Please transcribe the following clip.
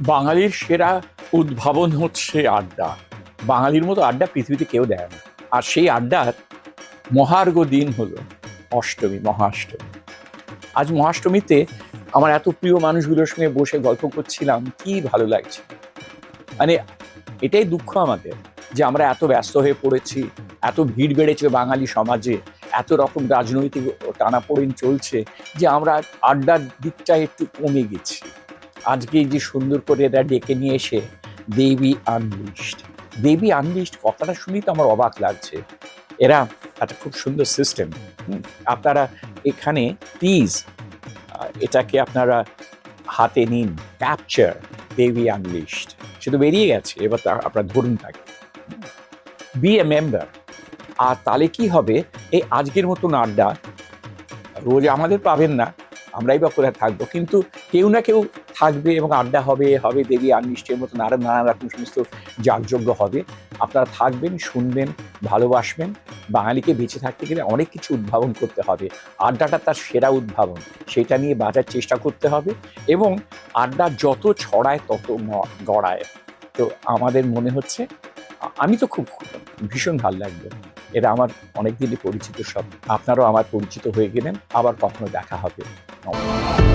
বাঙালির সেরা উদ্ভাবন হচ্ছে আড্ডা। বাঙালির মতো আড্ডা পৃথিবীতে কেউ দেয় না। আর সেই আড্ডার মহার্ঘ দিন হলো অষ্টমী, মহাষ্টমী। আজ মহাষ্টমীতে আমার এত প্রিয় মানুষগুলোর সঙ্গে বসে গল্প করছিলাম, কি ভালো লাগছে। মানে এটাই দুঃখ আমাদের যে আমরা এত ব্যস্ত হয়ে পড়েছি, এত ভিড় বেড়েছে বাঙালি সমাজে, এত রকম রাজনৈতিক টানাপোড়েন চলছে যে আমরা আড্ডার দিকটা একটু কমে গেছি। আজকে যে সুন্দর করে এরা ডেকে নিয়ে এসে দেবী আনলিস্ট দেবী আনলিস্ট কথাটা শুনেই তো আমার অবাক লাগছে। এরা একটা খুব সুন্দর সিস্টেম আপনারা এখানে প্লিজ এটাকে আপনারা হাতে নিন ক্যাপচার দেবী আনলিস্ট সে তো বেরিয়ে গেছে, এবার তা আপনারা ধরুন তাকে। বি এ মেম্বার আর তাহলে কি হবে? এই আজকের মতন আড্ডা রোজ আমাদের পাবেন না। আমরাই বা কোথায় থাকব। কিন্তু কেউ না কেউ থাকবে এবং আড্ডা হবে হবে দেবী আনলিস্টের মতন আরও নানা রকম সমস্ত যাগযজ্ঞ হবে। আপনারা থাকবেন, শুনবেন, ভালোবাসবেন। বাঙালিকে বেঁচে থাকতে গেলে অনেক কিছু উদ্ভাবন করতে হবে। আড্ডাটা তার সেরা উদ্ভাবন। সেটা নিয়ে বাঁচার চেষ্টা করতে হবে এবং আড্ডা যত ছড়ায় তত গড়ায়। তো আমাদের মনে হচ্ছে আমি তো খুব ভীষণ ভালো লাগবে এটা আমার অনেক দিনই পরিচিত সব। আপনারাও আমার পরিচিত হয়ে গেলেন। আবার কখনো দেখা হবে। வணக்கம்